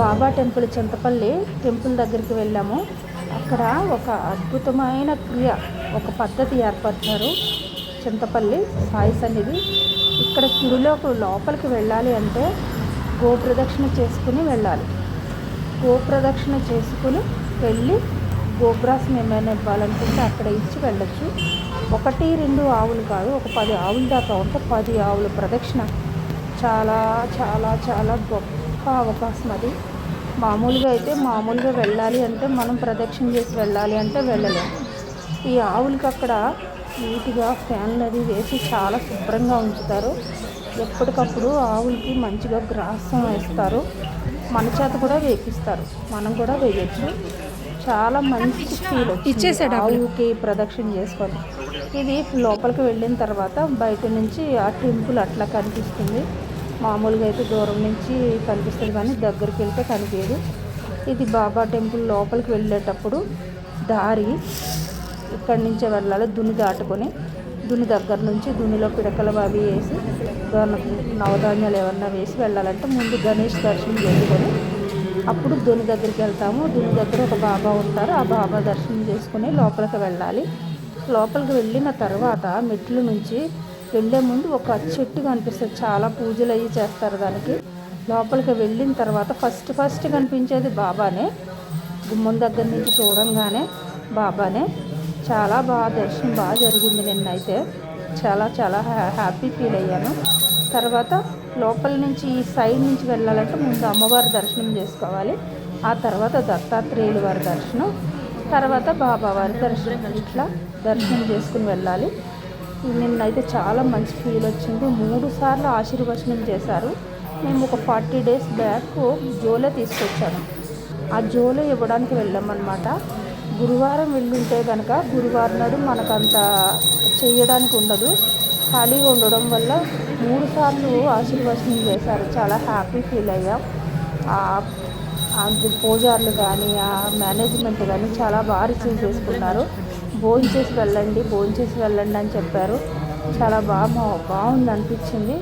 బాబా temple Chintapalli temple దగ్గరికి వెళ్ళాము. అక్కడ ఒక అద్భుతమైన క్రియ ఒక పద్ధతి ఏర్పరిచారు. చింతపల్లి సాయి సన్నిధి ఇక్కడ గుడిలోకి లోపలికి వెళ్ళాలి అంటే గోప్రదక్షిణ చేసుకుని వెళ్ళాలి. గోప్రదక్షిణ చేసుకుని వెళ్ళి గోబ్రాసం ఏమైనా ఇవ్వాలనుకుంటే అక్కడ ఇచ్చి వెళ్ళొచ్చు. ఒకటి రెండు ఆవులు కాదు ఒక పది ఆవుల దాకా ఉంటే పది ఆవుల ప్రదక్షిణ. చాలా చాలా చాలా గొప్ప అవకాశం అది మామూలుగా అయితే మామూలుగా వెళ్ళాలి అంటే మనం ప్రదక్షిణ చేసి వెళ్ళాలి అంటే వెళ్ళలేము ఈ ఆవులకి అక్కడ నీట్గా ఫ్యాన్లు అది వేసి చాలా శుభ్రంగా ఉంచుతారు. ఎప్పటికప్పుడు ఆవులకి మంచిగా గ్రాసం వేస్తారు. మన చేత కూడా వేపిస్తారు. మనం కూడా వేయచ్చు. చాలా మంచి ఫీల్ ఇచ్చేసాడు. ఆవుకి ప్రదక్షిణ చేసుకొని. ఇది లోపలికి వెళ్ళిన తర్వాత బయట నుంచి ఆ టెంపుల్ అట్లా కనిపిస్తుంది. మామూలుగా అయితే దూరం నుంచి కనిపిస్తుంది కానీ దగ్గరికి వెళ్తే కనిపించదు. ఇది బాబా టెంపుల్ లోపలికి వెళ్ళేటప్పుడు దారి ఇక్కడి నుంచే వెళ్ళాలి దుని దాటుకొని. దుని దగ్గర నుంచి దునిలో పిడకలు అవి వేసి నవధాన్యాలు ఏమన్నా వేసి వెళ్ళాలంటే ముందు గణేష్ దర్శనం చేసుకొని అప్పుడు దుని దగ్గరికి వెళ్తాము. దుని దగ్గర ఒక బాబా ఉంటారు. ఆ బాబా దర్శనం చేసుకుని లోపలికి వెళ్ళాలి. లోపలికి వెళ్ళిన తర్వాత మెట్ల నుంచి వెళ్ళే ముందు ఒక చెట్టు కనిపిస్తుంది. చాలా పూజలు అవి చేస్తారు దానికి. లోపలికి వెళ్ళిన తర్వాత ఫస్ట్ ఫస్ట్ కనిపించేది బాబానే. గుమ్మం దగ్గర నుంచి చూడంగానే బాబానే. చాలా బాగా దర్శనం బాగా జరిగింది నిన్నైతే. చాలా చాలా హ్యా హ్యాపీ ఫీల్ అయ్యాను. తర్వాత లోపల నుంచి ఈ సైడ్ నుంచి వెళ్ళాలంటే ముందు అమ్మవారి దర్శనం చేసుకోవాలి. ఆ తర్వాత దత్తాత్రేయుల వారి దర్శనం. తర్వాత బాబావారి దర్శనం. ఇట్లా దర్శనం చేసుకుని వెళ్ళాలి. నిన్నైతే చాలా మంచి ఫీల్ వచ్చింది. మూడు సార్లు ఆశీర్వచనం చేశారు. మేము ఒక ఫార్టీ డేస్ బ్యాక్ జోలే తీసుకొచ్చాను ఆ జోలో ఇవ్వడానికి వెళ్ళామన్నమాట. గురువారం వెళ్ళుంటే కనుక గురువారం నాడు మనకంత చేయడానికి ఉండదు. ఖాళీగా ఉండడం వల్ల మూడు సార్లు ఆశీర్వచనం చేశారు. చాలా హ్యాపీ ఫీల్ అయ్యాం. ఆ- కానీ ఆ మేనేజ్మెంట్ కానీ చాలా బాగా రిసీవ్ చేసుకున్నారు. భోజనం చేసి వెళ్ళండి భోజనం చేసి వెళ్ళండి అని చెప్పారు. చాలా బాగా బాగుంది అనిపించింది.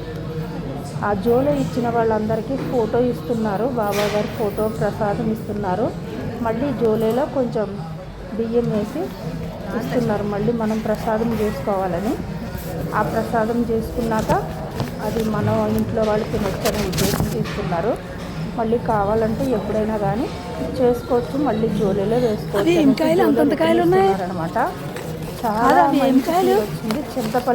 ఆ జోలో ఇచ్చిన వాళ్ళందరికీ ఫోటో ఇస్తున్నారు. బాబా గారి ఫోటో ప్రసాదం ఇస్తున్నారు. మళ్ళీ జోలేలో కొంచెం బియ్యం వేసి ఇస్తున్నారు. మళ్ళీ మనం ప్రసాదం చేసుకోవాలని. ఆ ప్రసాదం చేసుకున్నాక అది మనం ఇంట్లో వాళ్ళు తినొచ్చని ఉద్దేశం తీసుకున్నారు. మళ్ళీ కావాలంటే ఎప్పుడైనా కానీ చేసుకోవచ్చు. మళ్ళీ జోలీలో వేసుకోవచ్చు? అనమాట చాలా వచ్చింది. చింతపల్లి